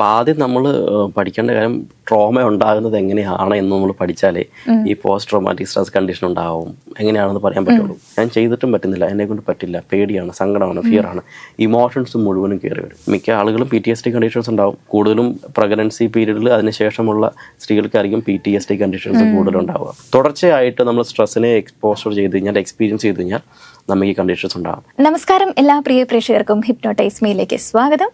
അപ്പോൾ ആദ്യം നമ്മൾ പഠിക്കേണ്ട കാര്യം ട്രോമ ഉണ്ടാകുന്നത് എങ്ങനെയാണ് എന്ന് നമ്മൾ പഠിച്ചാലേ ഈ പോസ്റ്റ് ട്രോമാറ്റിക് സ്ട്രെസ് കണ്ടീഷൻ ഉണ്ടാവും. എങ്ങനെയാണെന്ന് പറയാൻ പറ്റുള്ളൂ. ഞാൻ ചെയ്തിട്ടും പറ്റുന്നില്ല. എന്നെ കൊണ്ട് പറ്റില്ല. പേടിയാണ് സങ്കടമാണ് ആണ്. ഇമോഷൻസ് മുഴുവനും കയറി വരും. മിക്ക ആളുകളും P T S T conditions ഉണ്ടാവും. കൂടുതലും പ്രഗ്നൻസി പീരീഡിൽ അതിനുശേഷമുള്ള സ്ത്രീകൾക്കായിരിക്കും P T S T conditions കൂടുതലുണ്ടാവുക. തുടർച്ചയായിട്ട് നമ്മൾ സ്ട്രെസ്സിനെ എക്സ്പോഷർ ചെയ്ത് കഴിഞ്ഞാൽ എക്സ്പീരിയൻസ് ചെയ്ത് കഴിഞ്ഞാൽ നമുക്ക് ഈ കണ്ടീഷൻസ് ഉണ്ടാവും. നമസ്കാരം എല്ലാ പ്രിയ പ്രേക്ഷകർക്കും ഹിപ്നോട്ടൈസ് മീയിലേക്ക് സ്വാഗതം.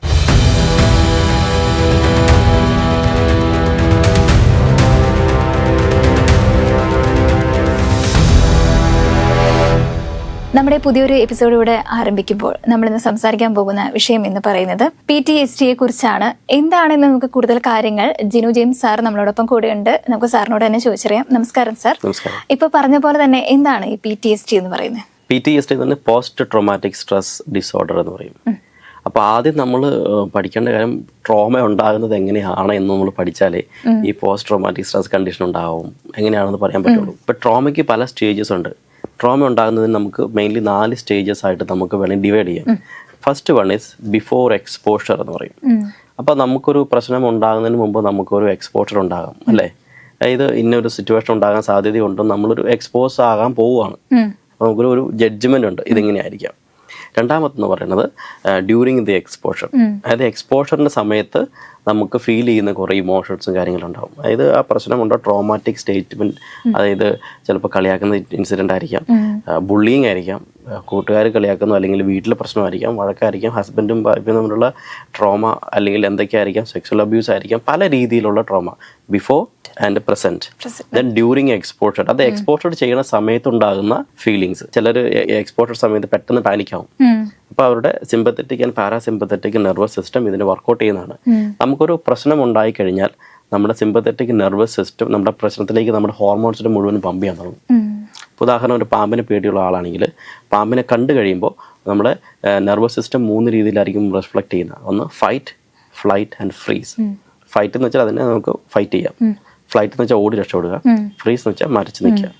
നമ്മുടെ പുതിയൊരു എപ്പിസോഡ് ഇവിടെ ആരംഭിക്കുമ്പോൾ നമ്മൾ ഇന്ന് സംസാരിക്കാൻ പോകുന്ന വിഷയം എന്ന് പറയുന്നത് പി ടി എസ് ടിയെ കുറിച്ചാണ് എന്താണെന്ന് നമുക്ക് കൂടുതൽ കാര്യങ്ങൾ ജിനു ജെയിംസ് സാർ നമ്മളോടൊപ്പം കൂടെയുണ്ട്. നമുക്ക് സാറിനോട് തന്നെ ചോദിച്ചറിയാം. നമസ്കാരം സാർ. ഇപ്പൊ പറഞ്ഞ പോലെ തന്നെ എന്താണ് ഈ പി ടി എസ് ടി എന്ന് പറയുന്നത്? P T S T post traumatic stress disorder എന്ന് പറയും. അപ്പോൾ ആദ്യം നമ്മൾ പഠിക്കേണ്ട കാര്യം ട്രോമ ഉണ്ടാകുന്നത് എങ്ങനെയാണ് എന്ന് നമ്മൾ പഠിച്ചാലേ ഈ പോസ്റ്റ് ട്രോമാറ്റിക് സ്ട്രെസ് കണ്ടീഷൻ ഉണ്ടാവും. എങ്ങനെയാണെന്ന് പറയാൻ പറ്റുള്ളൂ. ഇപ്പോൾ ട്രോമയ്ക്ക് പല സ്റ്റേജസ് ഉണ്ട്. ട്രോമ ഉണ്ടാകുന്നതിന് നമുക്ക് മെയിൻലി നാല് സ്റ്റേജസ് ആയിട്ട് നമുക്ക് വേണമെങ്കിൽ ഡിവൈഡ് ചെയ്യാം. First one is before exposure എന്ന് പറയും. അപ്പോൾ നമുക്കൊരു പ്രശ്നം ഉണ്ടാകുന്നതിന് മുമ്പ് നമുക്കൊരു എക്സ്പോഷർ ഉണ്ടാകാം അല്ലേ? അതായത് ഇന്നൊരു സിറ്റുവേഷൻ ഉണ്ടാകാൻ സാധ്യതയുണ്ട് നമ്മളൊരു എക്സ്പോസ് ആകാൻ പോവുകയാണ്. അപ്പോൾ നമുക്കൊരു ഒരു ജഡ്ജ്മെന്റ് ഉണ്ട് ഇതെങ്ങനെയായിരിക്കാം. രണ്ടാമത്തെന്ന് പറയുന്നത് ഡ്യൂറിങ് ദി എക്സ്പോഷർ അതായത് എക്സ്പോഷറിന്റെ സമയത്ത് നമുക്ക് ഫീൽ ചെയ്യുന്ന കുറേ ഇമോഷൻസും കാര്യങ്ങളും ഉണ്ടാവും. അതായത് ആ പ്രശ്നമുണ്ടോ ട്രോമാറ്റിക് സ്റ്റേറ്റ്മെന്റ് അതായത് ചിലപ്പോൾ കളിയാക്കുന്ന ഇൻസിഡന്റ് ആയിരിക്കാം. ബുള്ളിങ് ആയിരിക്കാം. കൂട്ടുകാർ കളിയാക്കുന്നു അല്ലെങ്കിൽ വീട്ടിലെ പ്രശ്നമായിരിക്കാം വഴക്കായിരിക്കാം ഹസ്ബൻഡും വൈഫും തമ്മിലുള്ള ട്രോമ അല്ലെങ്കിൽ എന്തൊക്കെയായിരിക്കാം? സെക്സ്വൽ അബ്യൂസ് ആയിരിക്കാം. പല രീതിയിലുള്ള trauma before and present then during exposure അത് എക്സ്പോഷർ ചെയ്യുന്ന സമയത്തുണ്ടാകുന്ന ഫീലിങ്സ് ചിലർ എക്സ്പോഷർ സമയത്ത് പെട്ടെന്ന് പാനിക് ആവും. അപ്പോൾ അവരുടെ sympathetic and parasympathetic nervous system ഇതിന് വർക്കൗട്ട് ചെയ്യുന്നതാണ്. നമുക്കൊരു പ്രശ്നം ഉണ്ടായി കഴിഞ്ഞാൽ നമ്മുടെ സിമ്പത്തറ്റിക് നെർവസ് സിസ്റ്റം നമ്മുടെ പ്രശ്നത്തിലേക്ക് നമ്മുടെ ഹോർമോൺസിന്റെ മുഴുവൻ പമ്പ് ചെയ്യാൻ തുടങ്ങും. ഉദാഹരണം ഒരു പാമ്പിനെ പേടിയുള്ള ആളാണെങ്കിൽ പാമ്പിനെ കണ്ടു കഴിയുമ്പോൾ നമ്മുടെ നെർവസ് സിസ്റ്റം മൂന്ന് രീതിയിലായിരിക്കും റിഫ്ലക്ട് ചെയ്യുന്നത് ഒന്ന് fight flight and freeze fight എന്ന് വെച്ചാൽ അതിനെ നമുക്ക് ഫൈറ്റ് ചെയ്യാം. ഫ്ലൈറ്റ് എന്ന് വെച്ചാൽ ഓടി രക്ഷപ്പെടുക. ഫ്രീസ് എന്ന് വെച്ചാൽ മരച്ച് നിൽക്കുക.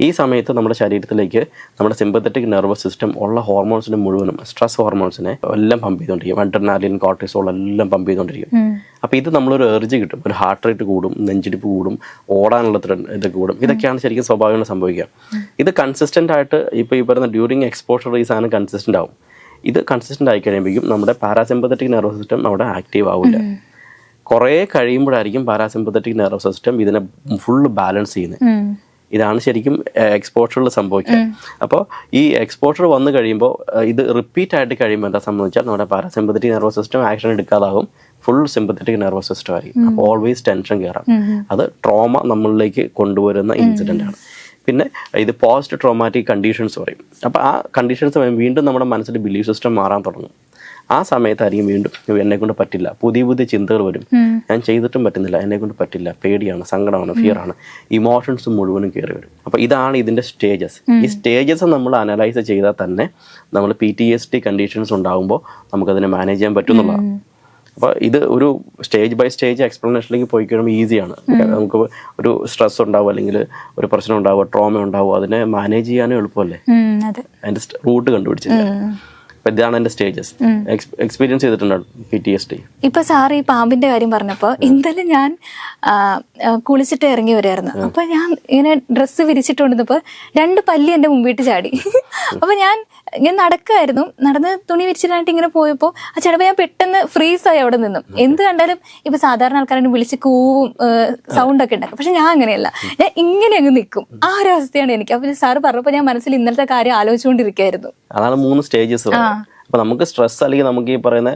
ഈ സമയത്ത് നമ്മുടെ ശരീരത്തിലേക്ക് നമ്മുടെ സിമ്പത്തറ്റിക് നെർവസ് സിസ്റ്റം ഉള്ള ഹോർമോൺസിനെ മുഴുവനും സ്ട്രെസ് ഹോർമോൺസിനെ എല്ലാം പമ്പ് ചെയ്തുകൊണ്ടിരിക്കും അഡ്രനാലിൻ കോർട്ടിസോൾ എല്ലാം പമ്പ് ചെയ്തുകൊണ്ടിരിക്കും അപ്പോൾ ഇത് നമ്മളൊരു എർജി കിട്ടും. ഒരു ഹാർട്ട് റേറ്റ് കൂടും നെഞ്ചിടിപ്പ് കൂടും ഓടാനുള്ള ഇത് കൂടും. ഇതൊക്കെയാണ് ശരിക്കും സ്വാഭാവികം സംഭവിക്കുക. ഇത് കൺസിസ്റ്റന്റ് ആയിട്ട് ഇപ്പോൾ ഈ പറയുന്ന ഡ്യൂറിങ് എക്സ്പോഷർ ഈ സാധനം കൺസിസ്റ്റന്റ് ആവും. ഇത് കൺസിസ്റ്റന്റ് ആയി കഴിയുമ്പോഴേക്കും നമ്മുടെ പാരാസിമ്പത്തറ്റിക് നെർവസ് സിസ്റ്റം അവിടെ ആക്റ്റീവ് ആവില്ല. കുറേ കഴിയുമ്പോഴായിരിക്കും പാരാസിമ്പത്തറ്റിക് നെർവസ് സിസ്റ്റം ഇതിനെ ഫുള്ള് ബാലൻസ് ചെയ്യുന്നത്. ഇതാണ് ശരിക്കും എക്സ്പോഷറിൽ സംഭവിക്കുക. അപ്പോൾ ഈ എക്സ്പോഷർ വന്നു കഴിയുമ്പോൾ ഇത് റിപ്പീറ്റ് ആയിട്ട് കഴിയുമ്പോൾ എന്താ സംബന്ധിച്ചാൽ നമ്മുടെ പാരാസിമ്പത്തറ്റിക് നെർവസ് സിസ്റ്റം ആക്ഷൻ എടുക്കാതാകും ഫുൾ സിമ്പത്തറ്റിക് നെർവസ് സിസ്റ്റം ആയിരിക്കും. അപ്പോൾ ഓൾവേസ് ടെൻഷൻ കയറാം അത് ട്രോമ നമ്മളിലേക്ക് കൊണ്ടുവരുന്ന ഇൻസിഡന്റ് ആണ്. പിന്നെ ഇത് പോസ്റ്റ് ട്രോമാറ്റിക് കണ്ടീഷൻസ് പറയും. അപ്പോൾ ആ കണ്ടീഷൻസ് വീണ്ടും നമ്മുടെ മനസ്സിൽ ബിലീഫ് സിസ്റ്റം മാറാൻ തുടങ്ങും. ആ സമയത്തായിരിക്കും വീണ്ടും എന്നെ കൊണ്ട് പറ്റില്ല. പുതിയ പുതിയ ചിന്തകൾ വരും. ഞാൻ ചെയ്തിട്ടും പറ്റുന്നില്ല. എന്നെ കൊണ്ട് പറ്റില്ല. പേടിയാണ് സങ്കടമാണ് ഫിയറാണ് ഇമോഷൻസ് മുഴുവനും കയറി വരും. അപ്പോൾ ഇതാണ് ഇതിന്റെ സ്റ്റേജസ് ഈ സ്റ്റേജസ് നമ്മൾ അനലൈസ് ചെയ്താൽ തന്നെ നമ്മൾ P T S T conditions ഉണ്ടാകുമ്പോൾ നമുക്കതിനെ മാനേജ് ചെയ്യാൻ പറ്റുന്നുള്ളതാണ് അപ്പോൾ ഇത് ഒരു സ്റ്റേജ് ബൈ സ്റ്റേജ് എക്സ്പ്ലനേഷനിലേക്ക് പോയി കഴിയുമ്പോൾ ഈസിയാണ് നമുക്ക് ഒരു സ്ട്രെസ് ഉണ്ടാവും അല്ലെങ്കിൽ ഒരു പ്രശ്നം ഉണ്ടാവുക ട്രോമ ഉണ്ടാവുക അതിനെ മാനേജ് ചെയ്യാനും എളുപ്പമല്ലേ? അതെ. അതിന്റെ റൂട്ട് കണ്ടുപിടിച്ചില്ല? അപ്പൊ ഇതാണ് എന്റെ സ്റ്റേജസ് എക്സ്പീരിയൻസ് ചെയ്തിട്ടുണ്ടോ പി ടി എസ് ടി ഇപ്പൊ സാർ ഈ പാമ്പിന്റെ കാര്യം പറഞ്ഞപ്പോ ഇന്നലെ ഞാൻ കുളിച്ചിട്ട് ഇറങ്ങി വരായിരുന്നു. അപ്പൊ ഞാൻ ഇങ്ങനെ ഡ്രസ്സ് വിരിച്ചിട്ടുണ്ടെന്നപ്പോ രണ്ട് പല്ലി എന്റെ മുമ്പിട്ട് ചാടി. അപ്പൊ ഞാൻ ഞാൻ നടക്കായിരുന്നു നടന്ന് തുണി വിരിച്ചിട്ടായിട്ട് ഇങ്ങനെ പോയപ്പോ ആ ചിലപ്പോ ഞാൻ പെട്ടെന്ന് ഫ്രീസ് ആയി അവിടെ നിന്നും. എന്ത് കണ്ടാലും ഇപ്പൊ സാധാരണ ആൾക്കാരെ വിളിച്ച് കൂവും സൗണ്ട് ഒക്കെ ഉണ്ടാക്കും. പക്ഷെ ഞാൻ അങ്ങനെയല്ല. ഞാൻ ഇങ്ങനെ അങ്ങ് നിൽക്കും ആ ഒരു അവസ്ഥയാണ് എനിക്ക്. അപ്പൊ സാറ് പറഞ്ഞപ്പോ ഞാൻ മനസ്സിൽ ഇന്നലത്തെ കാര്യം ആലോചിച്ചുകൊണ്ടിരിക്കുകയായിരുന്നു അതാണ് മൂന്ന് സ്റ്റേജസ് അപ്പൊ നമുക്ക് സ്ട്രെസ് അല്ലെങ്കിൽ നമുക്ക് ഈ പറയുന്ന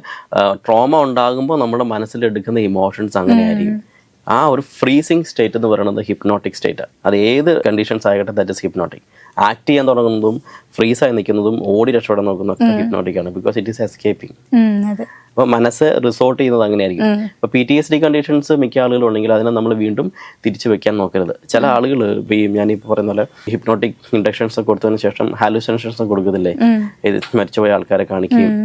ട്രോമ ഉണ്ടാകുമ്പോൾ നമ്മുടെ മനസ്സിൽ എടുക്കുന്ന ഇമോഷൻസ് അങ്ങനെയായിരിക്കും. ആ ഒരു ഫ്രീസിങ് സ്റ്റേറ്റ് എന്ന് പറയുന്നത് ഹിപ്നോട്ടിക് സ്റ്റേറ്റ് അത് ഏത് കണ്ടീഷൻസ് ആയിട്ട് ദാറ്റ് ഇസ് ഹിപ്നോട്ടിക് ആക്ട് ചെയ്യാൻ തുടങ്ങുന്നതും ഫ്രീസ് ആയി നിൽക്കുന്നതും ഓടി രക്ഷപ്പെടാൻ നോക്കുന്നതും ഹിപ്നോട്ടിക് ആണ്. ബിക്കോസ് ഇറ്റ് ഈസ് എസ്കേപ്പിംഗ് അപ്പൊ മനസ്സ് റിസോർട്ട് ചെയ്യുന്നത് അങ്ങനെയായിരിക്കും. അപ്പൊ P T S D conditions മിക്ക ആളുകൾ ഉണ്ടെങ്കിൽ അതിനെ നമ്മൾ വീണ്ടും തിരിച്ചു വെക്കാൻ നോക്കരുത്. ചില ആളുകൾ ഇപ്പൊ ഈ പറയുന്ന പോലെ ഹിപ്നോട്ടിക് ഇൻഡക്ഷൻസ് ഒക്കെ കൊടുത്തതിന് ശേഷം ഹാലുസിനേഷൻസ് കൊടുക്കുന്നില്ലേ ഇത് മരിച്ചുപോയ ആൾക്കാരെ കാണിക്കുകയും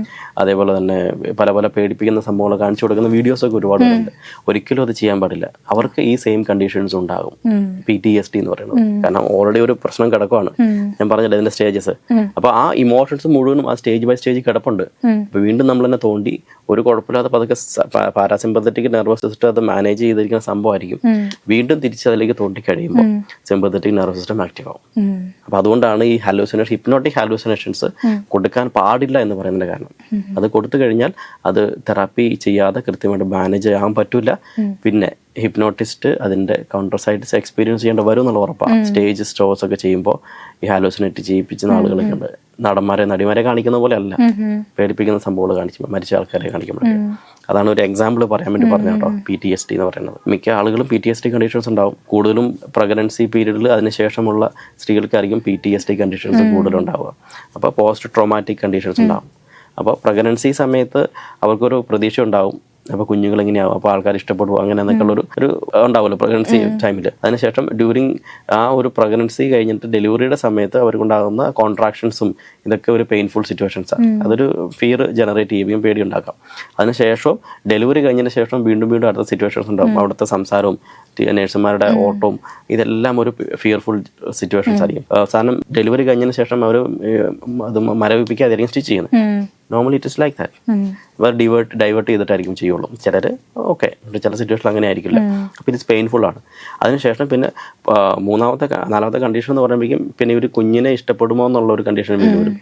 അതേപോലെ തന്നെ പല പല പേടിപ്പിക്കുന്ന സംഭവങ്ങൾ കാണിച്ചു കൊടുക്കുന്ന വീഡിയോസ് ഒക്കെ ഒരുപാട് ഉണ്ട്. ഒരിക്കലും അത് ചെയ്യാൻ പാടില്ല. അവർക്ക് ഈ സെയിം കണ്ടീഷൻസ് ഉണ്ടാകും. പി ടി എസ് ഡി എന്ന് പറയുന്നത്. കാരണം ഓൾറെഡി ഒരു പ്രശ്നം കിടക്കുവാണ്. ഞാൻ പറഞ്ഞില്ല ഇതിന്റെ സ്റ്റേജസ് അപ്പൊ ആ ഇമോഷൻസ് മുഴുവനും ആ സ്റ്റേജ് ബൈ സ്റ്റേജ് കിടപ്പുണ്ട്. അപ്പൊ വീണ്ടും നമ്മൾ തന്നെ തോണ്ടി ഒരു കുഴപ്പമില്ലാതെ പതുക്കെ പാരാസിമ്പത്തറ്റിക് നെർവസ് സിസ്റ്റം അത് മാനേജ് ചെയ്തിരിക്കുന്ന സംഭവമായിരിക്കും. വീണ്ടും തിരിച്ച് അതിലേക്ക് തോണ്ടി കഴിയുമ്പോൾ സിമ്പത്തറ്റിക് നെർവസ് സിസ്റ്റം ആക്റ്റീവ് ആവും. അപ്പൊ അതുകൊണ്ടാണ് ഈ ഹാലൂസിനേഷൻ ഹിപ്നോട്ടിക് ഹാലൂസിനേഷൻസ് കൊടുക്കാൻ പാടില്ല എന്ന് പറയുന്നതിന്റെ കാരണം. അത് കൊടുത്തു കഴിഞ്ഞാൽ അത് തെറാപ്പി ചെയ്യാതെ കൃത്യമായിട്ട് മാനേജ് ചെയ്യാൻ പറ്റൂല. പിന്നെ ഹിപ്നോട്ടിസ്റ്റ് അതിന്റെ കൗണ്ടർ സൈഡ്സ് എക്സ്പീരിയൻസ് ചെയ്യേണ്ട വരും എന്നുള്ള ഉറപ്പാണ് സ്റ്റേജ് സ്റ്റോസ് ഒക്കെ ചെയ്യുമ്പോൾ ഈ ഹാലോസിനേറ്റ് ചെയ്യിപ്പിക്കുന്ന ആളുകളൊക്കെ ഉണ്ട് നടന്മാരെ നടിമാരെ കാണിക്കുന്ന പോലെ അല്ല പേടിപ്പിക്കുന്ന സംഭവങ്ങൾ കാണിച്ചു മരിച്ച ആൾക്കാരെ കാണിക്കുമ്പോഴൊക്കെ അതാണ് ഒരു എക്സാമ്പിൾ പറയാൻ വേണ്ടി പറഞ്ഞ കേട്ടോ പി ടി എസ് ടി എന്ന് പറയുന്നത്. മിക്ക ആളുകളും P T S T conditions ഉണ്ടാവും. കൂടുതലും പ്രഗ്നൻസി പീരീഡിൽ അതിനുശേഷമുള്ള സ്ത്രീകൾക്കായിരിക്കും P T S T conditions കൂടുതലുണ്ടാവുക. അപ്പോൾ പോസ്റ്റ് ട്രോമാറ്റിക് കണ്ടീഷൻസ് ഉണ്ടാവും. അപ്പോൾ പ്രഗ്നൻസി സമയത്ത് അവർക്കൊരു പ്രതീക്ഷ ഉണ്ടാവും. അപ്പോൾ കുഞ്ഞുങ്ങൾ എങ്ങനെയാവും? അപ്പോൾ ആൾക്കാർ ഇഷ്ടപ്പെടും അങ്ങനെ എന്നൊക്കെ ഉള്ളൊരു ഒരു ഉണ്ടാവുമല്ലോ പ്രഗ്നൻസി ടൈമിൽ അതിനുശേഷം ഡ്യൂറിങ് ആ ഒരു പ്രഗ്നൻസി കഴിഞ്ഞിട്ട് ഡെലിവറിയുടെ സമയത്ത് അവർക്കുണ്ടാകുന്ന കോൺട്രാക്ഷൻസും ഇതൊക്കെ ഒരു പെയിൻഫുൾ സിറ്റുവേഷൻസ് ആണ് അതൊരു ഫിയർ ജനറേറ്റ് ചെയ്യുകയും പേടി ഉണ്ടാക്കാം അതിനുശേഷം ഡെലിവറി കഴിഞ്ഞതിന് ശേഷം വീണ്ടും വീണ്ടും അടുത്ത സിറ്റുവേഷൻസ് ഉണ്ടാകും അവിടുത്തെ സംസാരവും നേഴ്സുമാരുടെ ഓട്ടവും ഇതെല്ലാം ഒരു ഫിയർഫുൾ സിറ്റുവേഷൻസ് ആയിരിക്കും. അവസാനം ഡെലിവറി കഴിഞ്ഞതിന് ശേഷം അവർ അത് മരവിപ്പിക്കാതായിരിക്കും സ്റ്റിച്ച് ചെയ്യുന്നത്. Normally it is like that divert divert ചെയ്തിട്ടായിരിക്കും ചെയ്യുള്ളൂ. ചിലർ ഓക്കെ ചില സിറ്റുവേഷൻ അങ്ങനെ ആയിരിക്കില്ല അപ്പോൾ ഇത് പെയിൻഫുൾ ആണ്. അതിനുശേഷം പിന്നെ മൂന്നാമത്തെ നാലാമത്തെ കണ്ടീഷൻ എന്ന് പറയുമ്പോഴേക്കും പിന്നെ ഒരു കുഞ്ഞിനെ ഇഷ്ടപ്പെടുമോ എന്നുള്ള ഒരു കണ്ടീഷൻ വേണ്ടി വരും.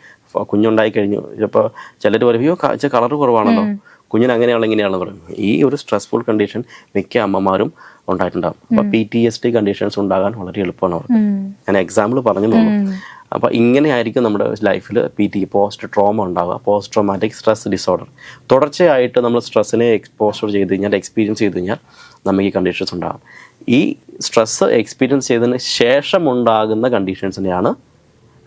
കുഞ്ഞുണ്ടായി കഴിഞ്ഞു. ചിലപ്പോൾ ചിലർ പറയും അയ്യോ കളർ കുറവാണല്ലോ. കുഞ്ഞിന് അങ്ങനെയാണോ ഇങ്ങനെയാണെന്ന് പറയും. ഈ ഒരു സ്ട്രെസ്ഫുൾ കണ്ടീഷൻ മിക്ക അമ്മമാരും ഉണ്ടായിട്ടുണ്ടാകും അപ്പോൾ P T S T conditions ഉണ്ടാകാൻ വളരെ എളുപ്പമാണ് അവർക്ക്. ഞാൻ എക്സാമ്പിൾ പറഞ്ഞു തോന്നുന്നു അപ്പോൾ ഇങ്ങനെയായിരിക്കും നമ്മുടെ ലൈഫിൽ പി ടി പോസ്റ്റ് ട്രോമ ഉണ്ടാവുക. പോസ്റ്റ് ട്രോമാറ്റിക് സ്ട്രെസ് ഡിസോർഡർ തുടർച്ചയായിട്ട് നമ്മൾ സ്ട്രെസ്സിനെ എക്സ്പോഷർ ചെയ്ത് കഴിഞ്ഞാൽ എക്സ്പീരിയൻസ് ചെയ്ത് കഴിഞ്ഞാൽ നമുക്ക് ഈ കണ്ടീഷൻസ് ഉണ്ടാകും. ഈ സ്ട്രെസ്സ് എക്സ്പീരിയൻസ് ചെയ്തതിന് ശേഷം ഉണ്ടാകുന്ന കണ്ടീഷൻസിനെയാണ്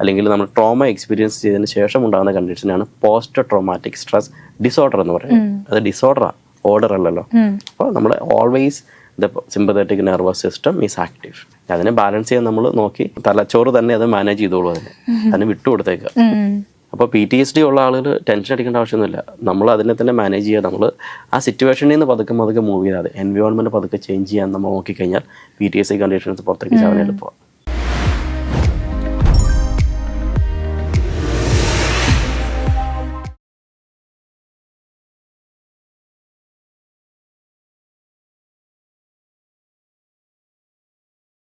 അല്ലെങ്കിൽ നമ്മൾ ട്രോമ എക്സ്പീരിയൻസ് ചെയ്തതിന് ശേഷം ഉണ്ടാകുന്ന കണ്ടീഷനാണ് പോസ്റ്റ് ട്രോമാറ്റിക് സ്ട്രെസ് ഡിസോർഡർ എന്ന് പറയുന്നത്. അത് ഡിസോർഡറാണ് ഓർഡർ അല്ലല്ലോ. അപ്പോൾ നമ്മൾ always the sympathetic nervous system is active അതിനെ ബാലൻസ് ചെയ്യാൻ നമ്മൾ നോക്കി തലച്ചോറ് തന്നെ അത് മാനേജ് ചെയ്തോളൂ അതിനെ. അതിന് വിട്ടുകൊടുത്തേക്കുക അപ്പോൾ പി ടി എസ് ഡി ഉള്ള ആളുകൾ ടെൻഷൻ അടിക്കേണ്ട ആവശ്യമൊന്നുമില്ല. നമ്മൾ അതിനെ തന്നെ മാനേജ് ചെയ്യുക നമ്മൾ ആ സിറ്റുവേഷനിൽ നിന്ന് പതുക്കെ പതുക്കെ മൂവ് ചെയ്താൽ എൻവയോൺമെന്റ് പതുക്കെ ചേഞ്ച് ചെയ്യാൻ നമ്മൾ നോക്കിക്കഴിഞ്ഞാൽ P T S C conditions പുറത്തേക്ക് ചാവാൻ എളുപ്പമാണ്